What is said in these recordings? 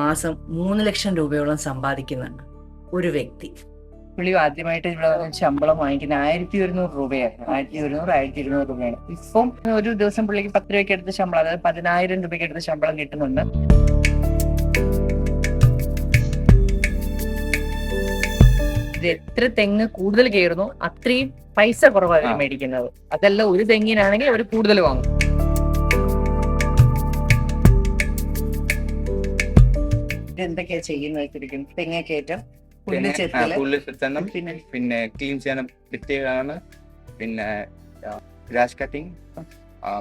മാസം മൂന്ന് ലക്ഷം രൂപയോളം സമ്പാദിക്കുന്നുണ്ട് ഒരു വ്യക്തി. പുള്ളി ആദ്യമായിട്ട് ഇവിടെ വന്ന് ശമ്പളം വാങ്ങിക്കുന്ന ആയിരത്തി ഒരുന്നൂറ് രൂപയായിരുന്നു. ആയിരത്തി ഒരുന്നൂറ് ആയിരത്തി ഇരുന്നൂറ് രൂപയാണ്. ഇപ്പം ഒരു ദിവസം പുള്ളിക്ക് പത്ത് രൂപയ്ക്ക് എടുത്ത ശമ്പളം അതായത് പതിനായിരം രൂപയ്ക്ക് എടുത്ത ശമ്പളം കിട്ടുന്നുണ്ട്. ഇത് എത്ര തെങ്ങ് കൂടുതൽ കയറുന്നു അത്രയും പൈസ കുറവാണ് മേടിക്കുന്നത്. അതല്ല ഒരു തെങ്ങിനാണെങ്കിൽ അവർ കൂടുതൽ വാങ്ങും. ഇത് എന്തൊക്കെയാ ചെയ്യുന്നത് ശരിക്കും തെങ്ങ കയറ്റം പുല്ല് ചെത്തൽ പുല്ല് ചെത്തണം. പിന്നെ പിന്നെ ക്ലീൻ ചെയ്യാൻ ഭിത്തികളാണ് പിന്നെ ഗ്രാസ് കട്ടിങ്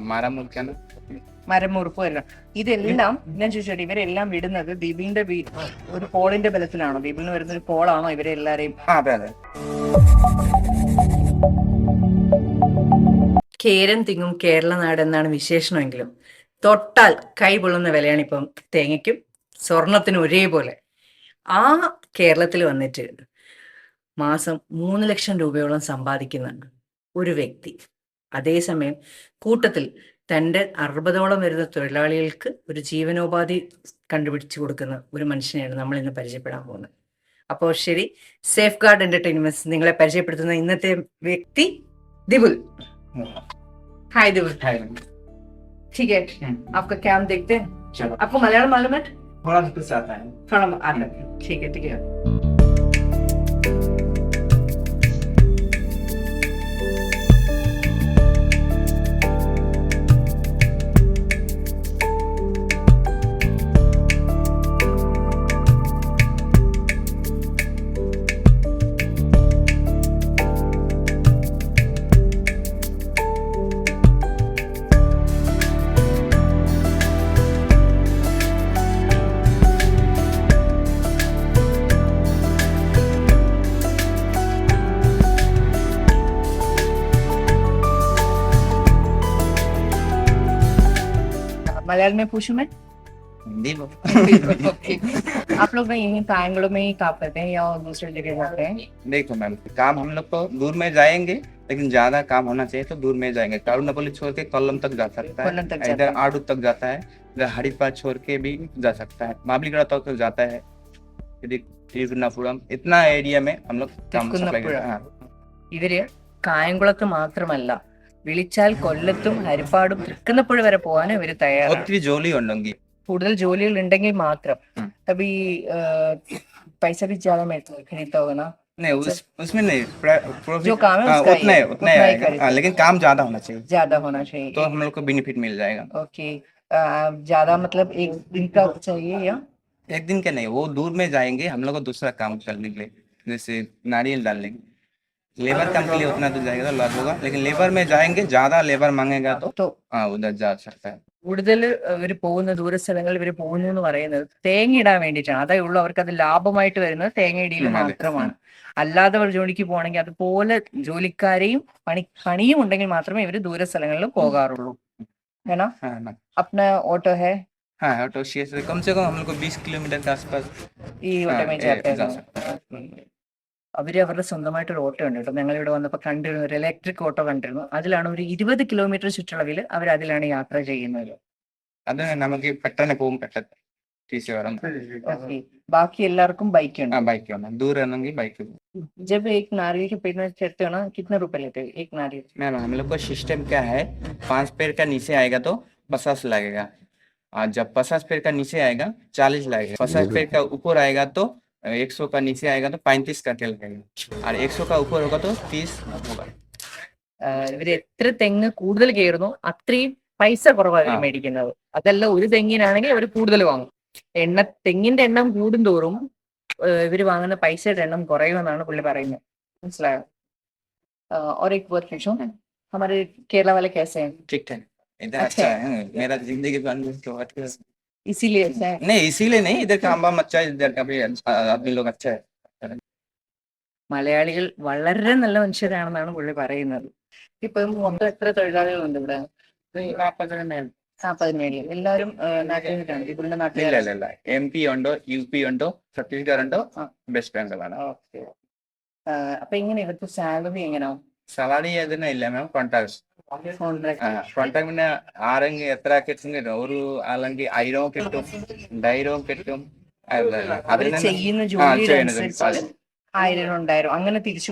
മരം മുറിക്കാണ് മരം മുറിപ്പ് വരണം. ഇതെല്ലാം ഞാൻ ചോദിച്ചോട്ടെ ഇവരെല്ലാം വിടുന്നത് ബിബിന്റെ വീ- ഒരു പോളിന്റെ ബലത്തിലാണോ? ബിബിന് വരുന്ന ഒരു പോളാണോ ഇവരെ എല്ലാരെയും അതെ അതെ. കേരം തിങ്ങും കേരള നാട് എന്നാണ് വിശേഷണമെങ്കിലും. തൊട്ടാൽ കൈ പൊള്ളുന്ന വിലയാണ് ഇപ്പം തേങ്ങയ്ക്കും. സ്വർണത്തിനും ഒരേപോലെ ആ കേരളത്തിൽ വന്നിട്ട് മാസം മൂന്ന് ലക്ഷം രൂപയോളം സമ്പാദിക്കുന്ന ഒരു വ്യക്തി അതേസമയം കൂട്ടത്തിൽ തൻ്റെ അറുപതോളം വരുന്ന തൊഴിലാളികൾക്ക് ഒരു ജീവനോപാധി കണ്ടുപിടിച്ചു കൊടുക്കുന്ന ഒരു മനുഷ്യനെയാണ് നമ്മൾ ഇന്ന് പരിചയപ്പെടാൻ പോകുന്നത് അപ്പോൾ ശരി സേഫ് ഗാർഡ് എന്റർടൈൻമെന്റ്സ് നിങ്ങളെ പരിചയപ്പെടുത്തുന്ന ഇന്നത്തെ വ്യക്തി ദിബുൽ हाय दिवल ठीक है हम्म। आपका काम देखते हैं चलो आपको मलयालम मालूम है थोड़ा कुछ आता है थोड़ा आता है ठीक है ठीक है मलयालम में पूछूं मैं हिंदी में Okay. आप लोग ना यहीं कायंगड़ों में ही काम करते हैं या और दूसरी जगह जाते हैं देखो मैम काम हम लोग को दूर में जाएंगे लेकिन ज्यादा काम होना चाहिए तो दूर में जाएंगे कारुनापल्ली छोड़ के कोल्लम तक जा सकता कोल्लम तक है जाता इधर है। आड़ू तक जाता है इधर हरिप्पा छोड़ के भी जा सकता है माबलीगढ़ तक जाता है यदि तिरुवनंतपुरम इतना एरिया में हम लोग काम सप्लाई करते हैं हाँ। ഇവര് കായംകുളത്ത് മാത്രമല്ല വിളിച്ചാൽ കൊല്ലത്തും ഹരിപ്പാടും തൃക്കുന്നപ്പുഴ വരെ പോകാനും ഇവര് തയ്യാറാണ് ഒത്തിരി ജോലി ഉണ്ടെങ്കിൽ കൂടുതൽ ജോലികൾ ഉണ്ടെങ്കിൽ മാത്രം हम्म। तभी अ, पैसा भी ज्यादा मिलता खरीदता होगा ना नहीं उस उसमें नहीं प्र- profit- जो काम है हाँ, उसका उतना ही- ही उतना उतना ही ही आएगा खरीदते हाँ, लेकिन काम ज्यादा होना चाहिए ज्यादा होना चाहिए तो हम लोग को बेनिफिट मिल जाएगा ओके अ, ज्यादा मतलब एक दिन का चाहिए या एक दिन के नहीं वो दूर में जाएंगे हम लोग को दूसरा काम करने के लिए जैसे नारियल डालने के लेबर काम के लिए उतना तो जाएगा तो लॉस होगा लेकिन लेबर में जाएंगे ज्यादा लेबर मांगेगा तो तो हाँ उधर जा सकता है കൂടുതൽ ഇവർ പോകുന്ന ദൂരസ്ഥലങ്ങളിൽ ഇവർ പോകുന്നു എന്ന് പറയുന്നത് തേങ്ങ ഇടാൻ വേണ്ടിയിട്ടാണ് അതേ ഉള്ളൂ അവർക്ക് അത് ലാഭമായിട്ട് വരുന്നത് തേങ്ങ ഇടിയിൽ ഉം, അതെ. മാത്രമാണ് അല്ലാതെ അവർ ജോലിക്ക് പോകണമെങ്കിൽ അതുപോലെ ജോലിക്കാരെയും പണി പണിയും ഉണ്ടെങ്കിൽ മാത്രമേ ഇവർ ദൂരസ്ഥലങ്ങളിൽ പോകാറുള്ളൂ है ना हाँ ना अपना ऑटो है हाँ ऑटो से कम से कम हम लोग को बीस किलोमीटर के आसपास ഈ ഓട്ടോ ആ, में ഏ, जाते जा हैं അവര് അവരുടെ സ്വന്തമായിട്ട് ഒരു ഓട്ടോ ഉണ്ട് കേട്ടോ ഞങ്ങൾ ഇവിടെ വന്നപ്പോൾ കണ്ടിരുന്നു ഒരു ഇലക്ട്രിക് ഓട്ടോ കണ്ടിരുന്നു അതിലാണ് ഒരു ഇരുപത് കിലോമീറ്റർ ചുറ്റളവിൽ അവർ അതിലാണ് യാത്ര ചെയ്യുന്നത് അത് നമുക്ക് പെട്ടെന്ന് പോകും പെട്ടെന്ന് തിരിച്ചു വരാം Okay. ബാക്കി എല്ലാവർക്കും ബൈക്ക് ഉണ്ട് हाँ बाइक होना दूर रहने बाइक जब एक नारियल के पेड़ में चढ़ते हो ना कितना रुपए लेते हो एक नारियल मैम हम लोग का सिस्टम क्या है पांच पेड़ का नीचे आएगा तो पचास लगेगा और जब पचास पेड़ का नीचे आएगा चालीस लगेगा पचास पेड़ का ऊपर आएगा तो एक सौ का नीचे आएगा तो पैंतीस का तेल लगेगा और एक सौ का ऊपर होगा तो तीस होगा ഇവര് എത്ര തെങ്ങ് കൂടുതൽ കയറുന്നു അത്രയും പൈസ കുറവാണ് ഇവര് ആ. മേടിക്കുന്നത് അതല്ല ഒരു തെങ്ങിനാണെങ്കിൽ അവർ കൂടുതൽ വാങ്ങും എണ്ണ തെങ്ങിന്റെ എണ്ണം കൂടുന്തോറും ഏഹ് ഇവര് വാങ്ങുന്ന പൈസയുടെ എണ്ണം കുറയുമെന്നാണ് പുള്ളി പറയുന്നത് മനസ്സിലായോ अह, और एक बात पूछो हमारे केरला वाले कैसे हैं ठीक ठाक इधर अच्छा अच्छा है मेरा जिंदगी बन गई तो अच्छा है। इसीलिए अच्छा है नहीं इसीलिए नहीं इधर का आम अच्छा है इधर का भी अच्छा- आदमी लोग अच्छा है മലയാളികൾ വളരെ നല്ല മനുഷ്യരാണെന്നാണ് പുള്ളി പറയുന്നത് ഇപ്പൊ മൊത്തം എത്ര തൊഴിലാളികളുണ്ട് ഇവിടെ നാൽപ്പതിനേഴ് എല്ലാവരും ഏഹ്, നാട്ടുകാരാണ് ഇവരുടെ ഇല്ല നാട്ടുകാരാണ് ഇല്ല ഇല്ല എം പി ഉണ്ടോ യു പി ഉണ്ടോ ഛത്തീസ്ഗഡ് ഉണ്ടോ ആ. വെസ്റ്റ് ബംഗാൾ ആണ് ഓക്കെ അപ്പൊ എങ്ങനെ ഇവിടുത്തെ സാലറി എങ്ങനെയാ സവാരി ഏതിനാ ഇല്ല മാം കോൺടാക്ട് കോൺട്രാക്ട് കോൺടാക്ട് പിന്നെ ആരെങ്കിലും എത്ര കിട്ടും ഒരു അല്ലെങ്കിൽ ആയിരവും കിട്ടും രണ്ടായിരവും കിട്ടും. ചെയ്യുന്ന ആയിരം രണ്ടായിരം അങ്ങനെ തിരിച്ചു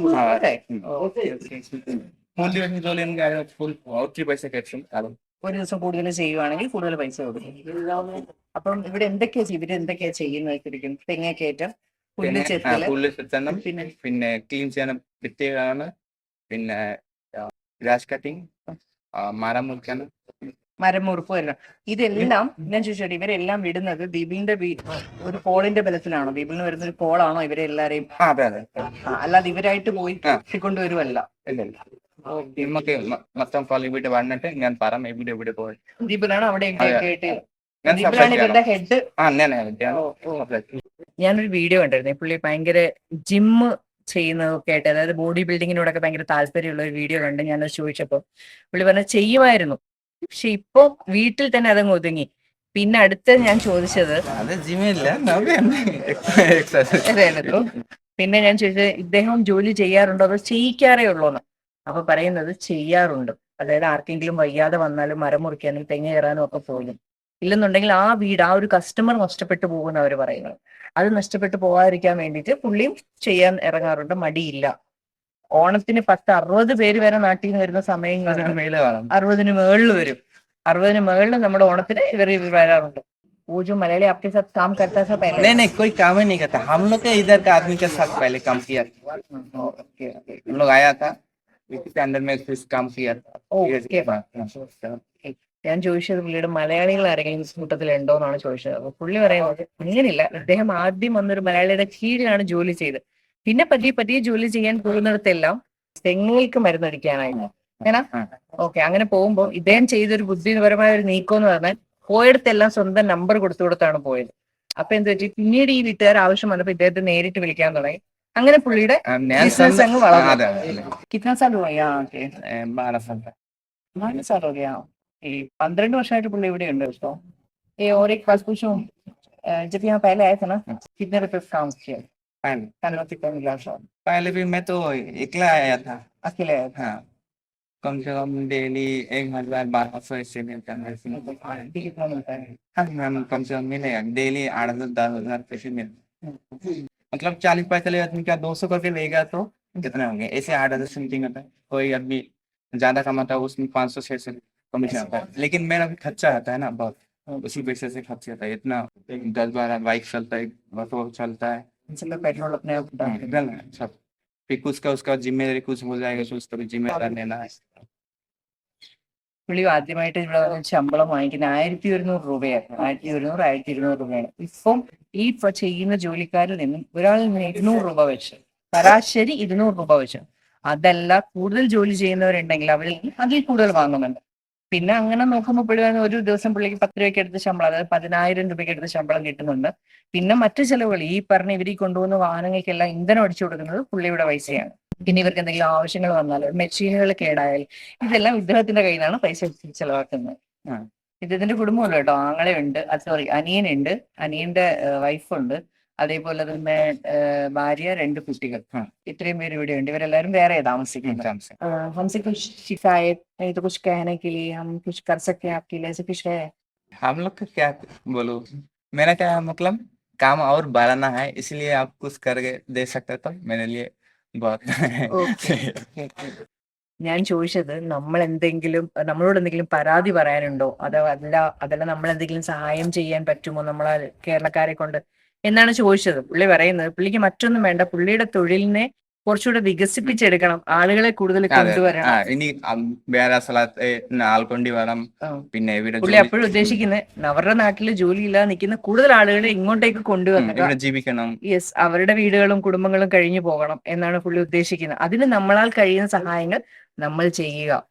പൈസ കിട്ടും. ഒരു ദിവസം കൂടുതൽ ചെയ്യുവാണെങ്കിൽ കൂടുതൽ പൈസ കൊടുക്കും. അപ്പം ഇവിടെ എന്തൊക്കെയാ ചെയ്യും? ഇവർ എന്തൊക്കെയാ ചെയ്യുന്നത് ശരിക്കും തെങ്ങ കയറ്റം പുല്ല് ചെത്തണം പിന്നെ ക്ലീൻ ചെയ്യണം ഭിത്തികളാണ് പിന്നെ ഗ്രാസ് കട്ടിങ് മരം മുറിക്കാണ് മരം മുറിപ്പ് വരണം. ഇതെല്ലാം ഞാൻ ചോദിച്ചോട്ടെ ഇവരെല്ലാം വിടുന്നത് ദീപിന്റെ ഒരു പോളിന്റെ ബലത്തിലാണോ? ദീപിന് വരുന്ന ഒരു പോളാണോ ഇവരെ എല്ലാരെയും? അതെ അതെ. അല്ലാതെ ഇവരായിട്ട് പോയി. കൊണ്ടുവരുമല്ല നമുക്ക് മൊത്തം ഫലം വീട്ടിൽ വന്നിട്ട് ഞാൻ പറ ഇവിടെ ഇവിടെ പോയി? ദീപിലാണ് അവിടെ ഇവരുടെ ഹെഡ്. ഞാനൊരു വീഡിയോ കണ്ടായിരുന്നു പുള്ളി ഭയങ്കര ജിമ്മ് ചെയ്യുന്നതൊക്കെ ആയിട്ട് അതായത് ബോഡി ബിൽഡിങ്ങിനോടൊക്കെ ഭയങ്കര താല്പര്യമുള്ള ഒരു വീഡിയോ കണ്ട് ഞാനത് ചോദിച്ചപ്പോൾ പുള്ളി പറഞ്ഞ ചെയ്യുമായിരുന്നു. പക്ഷെ ഇപ്പൊ വീട്ടിൽ തന്നെ അതങ്ങ് ഒതുങ്ങി. പിന്നെ അടുത്ത് ഞാൻ ചോദിച്ചത് അതായിരുന്നു പിന്നെ ഞാൻ ചോദിച്ചത് ഇദ്ദേഹം ജോലി ചെയ്യാറുണ്ടോ അതോ ചെയ്യിക്കാറേ ഉള്ളൂന്ന്? അപ്പൊ പറയുന്നത് ചെയ്യാറുണ്ട്. അതായത് ആർക്കെങ്കിലും വയ്യാതെ വന്നാലും മരം മുറിക്കാനും തെങ്ങ് കയറാനും ഒക്കെ പോലും. ഇല്ലെന്നുണ്ടെങ്കിൽ ആ വീട് ആ ഒരു കസ്റ്റമർ നഷ്ടപ്പെട്ടു പോകുന്ന അവർ പറയുന്നത് അത് നഷ്ടപ്പെട്ടു പോകാതിരിക്കാൻ വേണ്ടിയിട്ട് പുള്ളിയും ചെയ്യാൻ ഇറങ്ങാറുണ്ട് മടിയില്ല ഓണത്തിന് പത്ത് അറുപത് പേര് വരെ നാട്ടിൽ നിന്ന് വരുന്ന സമയങ്ങളിൽ മേലെ വേണം അറുപതിന് മേളിൽ വരും അറുപതിന് മേളിൽ നമ്മുടെ ഓണത്തിന് ഇവർ ഇവർ വരാറുണ്ട് वो जो मलयाली आपके साथ काम करता था पहले नहीं नहीं कोई काम ही नहीं करता हम लोग के इधर का आदमी के साथ पहले काम किया ओके ओके हम लोग आया था इसी के अंदर में फिर काम किया था ഓക്കെ ഞാൻ ചോദിച്ചത് പുള്ളിയുടെ മലയാളികൾ ആരെങ്കിലും കൂട്ടത്തിലുണ്ടോന്നാണ് ചോദിച്ചത്. അപ്പൊ പുള്ളി പറയുന്നത് അങ്ങനെയില്ല. അദ്ദേഹം ആദ്യം വന്നൊരു മലയാളിയുടെ കീഴിലാണ് ജോലി ചെയ്ത് പിന്നെ പതിയെ പതിയെ ജോലി ചെയ്യാൻ പോകുന്നിടത്തെല്ലാം തെങ്ങുകൾക്ക് മരുന്നടിക്കാനായിരുന്നു അങ്ങനെ? ഓക്കെ. അങ്ങനെ പോകുമ്പോൾ ഇദ്ദേഹം ചെയ്തൊരു ബുദ്ധിപരമായ ഒരു നീക്കം എന്ന് പറഞ്ഞാൽ പോയടത്തെല്ലാം സ്വന്തം നമ്പർ കൊടുത്തു കൊടുത്താണ് പോയത്. അപ്പൊ എന്ത് പറ്റി? പിന്നീട് ഈ വീട്ടുകാർ ആവശ്യം വന്നപ്പോ ഇദ്ദേഹത്തെ നേരിട്ട് വിളിക്കാൻ തുടങ്ങി. അങ്ങനെ പുള്ളിയുടെ ബിസിനസ് അങ്ങ് വളർന്നു. കിतना साल ഈ പന്ത്രണ്ട് വർഷമായിട്ട് പുള്ളി ഇവിടെ ഉണ്ട് കേട്ടോ ये और एक बात पूछूं अ, जब यहाँ पहले आए थे ना कितने रुपए काम किया पहले खाना कितना मिला सर पहले भी मैं तो अकेला आया था अकेले आए थे हाँ कम से कम डेली एक हजार बारह सौ ऐसे मिलता है ये कितना मिलता है हाँ मैम कम से कम मिलेगा डेली आठ हजार दस हजार पैसे मिलते मतलब चालीस पैसे ले आदमी का दो सौ करके लेगा तो कितना होंगे ऐसे आठ हजार समथिंग होता है कोई आदमी ज्यादा कमाता है उसमें पाँच सौ छह सौ कमीशन आता है लेकिन मेरा भी खर्चा आता है ना बहुत उसी पैसे से खर्चा आता है इतना दस बारह बाइक चलता है ऑटो चलता है चलो पेट्रोल अपने आप हाँ, डन है सब फिर कुछ का उसका जिम्मेदारी कुछ हो जाएगा तो उसका भी जिम्मेदार लेना है പുള്ളി ആദ്യമായിട്ട് ഇവിടെ വന്ന് ശമ്പളം വാങ്ങിക്കുന്നത് ആയിരത്തി ഒരുന്നൂറ് രൂപയായിരുന്നു ആയിരത്തി ഒരുന്നൂറ് ആയിരത്തി ഇരുന്നൂറ് രൂപയാണ് ഇപ്പം ഈ ഇപ്പൊ ചെയ്യുന്ന ജോലിക്കാരിൽ നിന്നും ഒരാളിൽ നിന്ന് ഇരുന്നൂറ് രൂപ വെച്ച് ശരാശരി ഇരുന്നൂറ് രൂപ വെച്ച് അതല്ല കൂടുതൽ ജോലി ചെയ്യുന്നവരുണ്ടെങ്കിൽ അവരിൽ നിന്ന് അതിൽ കൂടുതൽ വാങ്ങുന്നുണ്ട് പിന്നെ അങ്ങനെ നോക്കുമ്പോൾ പുള്ളി ഒരു ദിവസം പുള്ളിക്ക് പത്ത് രൂപയ്ക്ക് എടുത്ത ശമ്പളം അതായത് പതിനായിരം രൂപയ്ക്ക് എടുത്ത ശമ്പളം കിട്ടുന്നുണ്ട്. പിന്നെ മറ്റു ചെലവുകൾ ഈ പറഞ്ഞ ഇവർ ഈ കൊണ്ടുപോകുന്ന വാഹനങ്ങൾക്കെല്ലാം ഇന്ധനം അടിച്ചു കൊടുക്കുന്നത് പുള്ളിയുടെ പൈസയാണ്. പിന്നെ ഇവർക്ക് എന്തെങ്കിലും ആവശ്യങ്ങൾ വന്നാലോ മെഷീനുകൾ കേടായാൽ ഇതെല്ലാം ഇദ്ദേഹത്തിന്റെ കയ്യിൽ നിന്നാണ് പൈസ ചെലവാക്കുന്നത്. ഇദ്ദേഹത്തിന്റെ കുടുംബമല്ലോ കേട്ടോ ആങ്ങളെ ഉണ്ട് സോറി അനിയനുണ്ട് അനിയന്റെ വൈഫുണ്ട്. അതേപോലെ തന്നെ ആ, ഭാര്യ രണ്ട് കുട്ടികൾ ആ. ഇത്രയും പേര് ഇവിടെ ഉണ്ട് ഇവരെല്ലാരും വേറെ താമസിക്കുന്നത് इंसान से आ, हमसे कुछ शिकायत नहीं तो कुछ कहने के लिए हम कुछ कर सकते हैं आपके लिए ऐसे कुछ है हम लोग का क्या बोलो मेरा क्या है मतलब काम और बढ़ाना है इसलिए आप कुछ करके दे सकते तो मेरे लिए बहुत Okay. ഞാൻ ചോദിച്ചത് നമ്മൾ എന്തെങ്കിലും നമ്മളോട് എന്തെങ്കിലും പരാതി പറയാനുണ്ടോ അതോ അതല്ല അതല്ല നമ്മൾ എന്തെങ്കിലും സഹായം ചെയ്യാൻ പറ്റുമോ നമ്മളെ കേരളക്കാരെ കൊണ്ട് എന്നാണ് ചോദിച്ചത്. പുള്ളി പറയുന്നത് പുള്ളിക്ക് മറ്റൊന്നും വേണ്ട. പുള്ളിയുടെ തൊഴിലിനെ കുറച്ചുകൂടെ വികസിപ്പിച്ചെടുക്കണം. ആളുകളെ കൂടുതൽ കൊണ്ടുവരണം. ഇനി അം, വേറെ സ്ഥലത്ത് ആൾക്കൊണ്ടി വരണം പിന്നെ ഇവിടെ പുള്ളി ജോലി- അപ്പോഴും ഉദ്ദേശിക്കുന്നത് അവരുടെ നാട്ടിൽ ജോലിയില്ലാതെ നിൽക്കുന്ന കൂടുതൽ ആളുകളെ ഇങ്ങോട്ടേക്ക് കൊണ്ടുവരണം. ജീവിക്കണം. യെസ് അവരുടെ വീടുകളും കുടുംബങ്ങളും കഴിഞ്ഞു പോകണം എന്നാണ് പുള്ളി ഉദ്ദേശിക്കുന്നത്. അതിന് നമ്മളാൽ കഴിയുന്ന സഹായങ്ങൾ നമ്മൾ ചെയ്യുക.